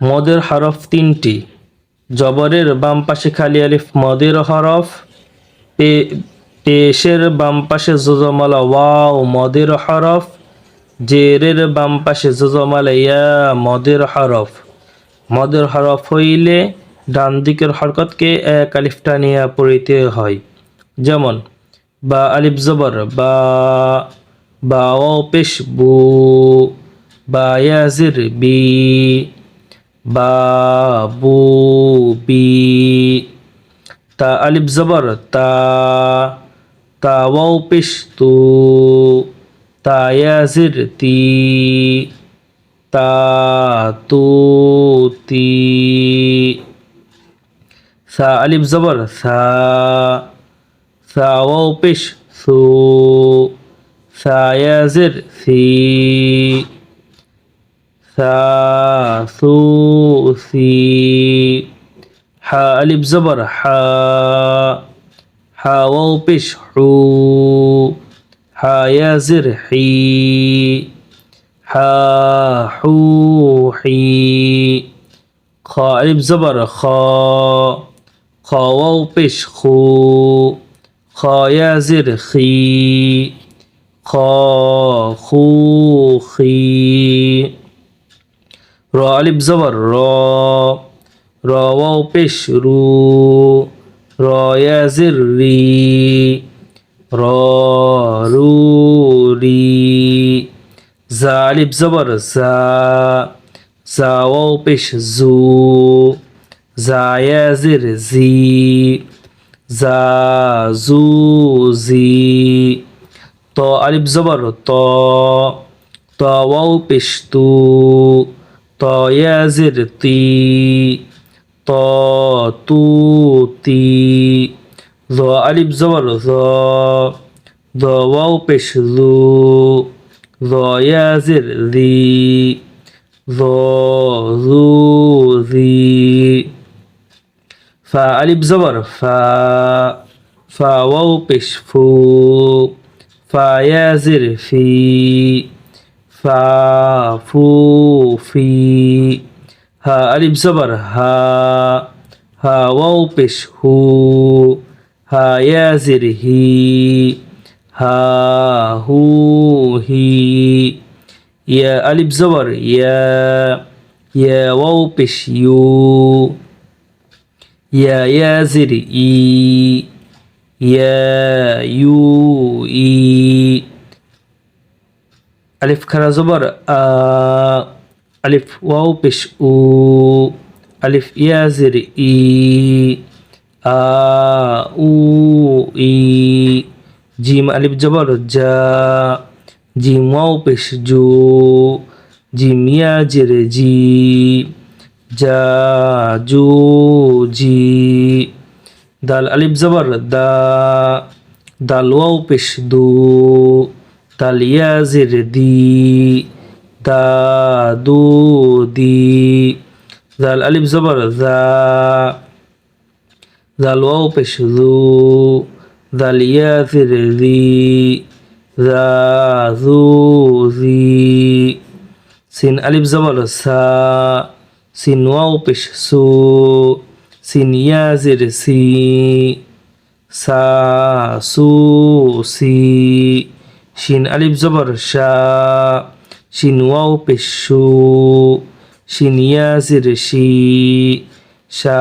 মদের হরফ তিনটি। জবরের বাম পাশে খালি আলিফ, মদের হরফ পেশের বাম পাশে জজমালা ওয়াও, মদের হরফ, জেরের বাম পাশে জজমালা ইয়া, মদের হরফ। মদের হরফ হইলে ডান দিকের হরকতকে এক আলিফটা নিয়ে পড়িতে হয়। যেমন, বা আলিফ জবর, বা বা ও পেশ, বু, বা ইয়াজির, বি বা বু তা আলিফ জবর, তা তা ওয়াও পেশ তু তা ইয়াজির তি, তা তু তি। সা আলিফ জবর, সা সা ওয়াও পেশ সু সি সা সু সি হা আলিফ জবর হা হা ওয়াও পেশ হু হা ইয়াজির হি হা হু হি খ আলিফ জবর খ খ ওয়াও পেশ খু খ ইয়াজির খি খ খু খি র আলিফ জবর, র র, ওয়াও পেশ, রু, র ইয়াজির রি, র, রু, রি, জা, আলিফ জবর, জা জা, ওয়াও পেশ, জু, জা ইয়াজির জি, জা, জু, জি, ত, আলিফ জবর, ত ত, ওয়াও পেশ, তু ত ইয়াজির তি ত তু তি জ আলিফ জবর জ জ ওয়াও পেশ জু জ ইয়াজির জি জ জু জি ফা আলিফ জবর ফা ফা ওয়াও পেশ ফু ফা ইয়াজির ফি ফা ফু ফি হা আলিফ জবর হা হা ওয়াও পেশ হু হা ইয়াজির হি হা হু হি ইয়া আলিফ জবর ইয়া ইয়া ওয়াও পেশ ইউ ইয়া ইয়াজির ই ইয়া ইউ ই আলিফ খারা জবর আলিফ ওয়াও পেশ উ, আলিফ ইয়াজির ই, আ, উ, ই, জিম আলিফ জবর যা জিম ওয়াও পেশ জু, জিম ইয়াজির জি যা জু, জি, দাল আলিফ জবর, দা, দাল ওয়াও পেশ দু দাল ইয়াজির দি দা দু দি দাল আলিফ জবর দা দাল ওয়াও পেশ ইয়াজির দি দা দু দি সিন আলিফ জবর সা, সিন ওয়াও পেশ সু সিন ইয়াজির সি, সা, সু, সি। শিন আলিফ জবর শা, শিন ওয়াও পেশু, শিন ইয়াসির শি, শা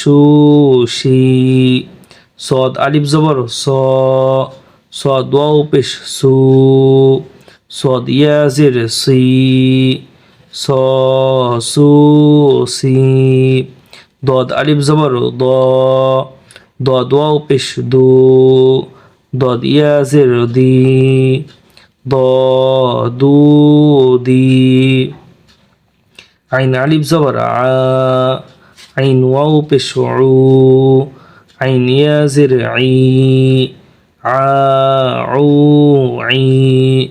শু শি, সদ আলিফ জবর স, সদ ওয়াও পেশু সু সদ ইয়াসির শি, স সু সি দদ আলিফ জবর দ দ ওয়াও পেশ দু ضاد يا زر دي ضاد دي. عين علي بزبر ع عين واو بشعو. عين يا زرعي عاعو. عي.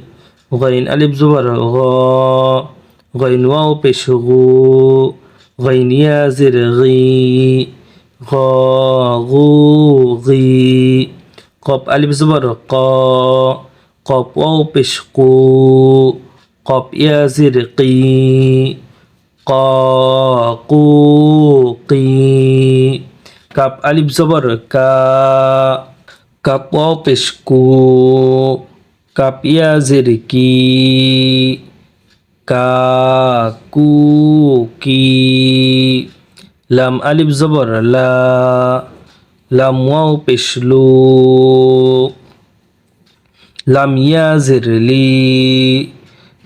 غين ألف زبر غا. غين واو بشغو. غين يا زرغي غي. কপ আলিফ জবর ক কপ ও পেশ কু কপ ইয়াজির কি ক কু কি কাপ আলিফ জবর কা কাপ ও পেশ কু কাপ কি কা কু কি লাম আলিফ জবর লা লাম ওয়াও পেশ লু লাম ইয়া জের লি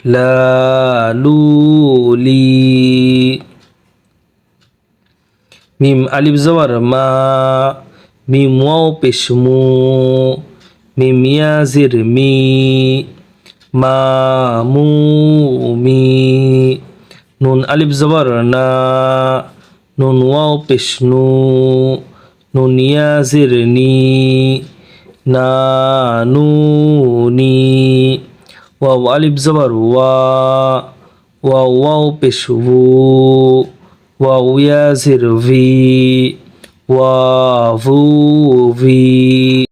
লা লু লি মিম আলিফ জবর মা মিম ওয়াও পেশ মু মিম ইয়া জের মি মা মু মি নুন আলিফ জবর না নুন ওয়াও পেশ নু নুন ইয়া জের নি না নু নি ওয়াও আলিফ জবর ওয়া ওয়াও ওয়াও পেশ উ ওয়াও ইয়া ভি ওয়া ভি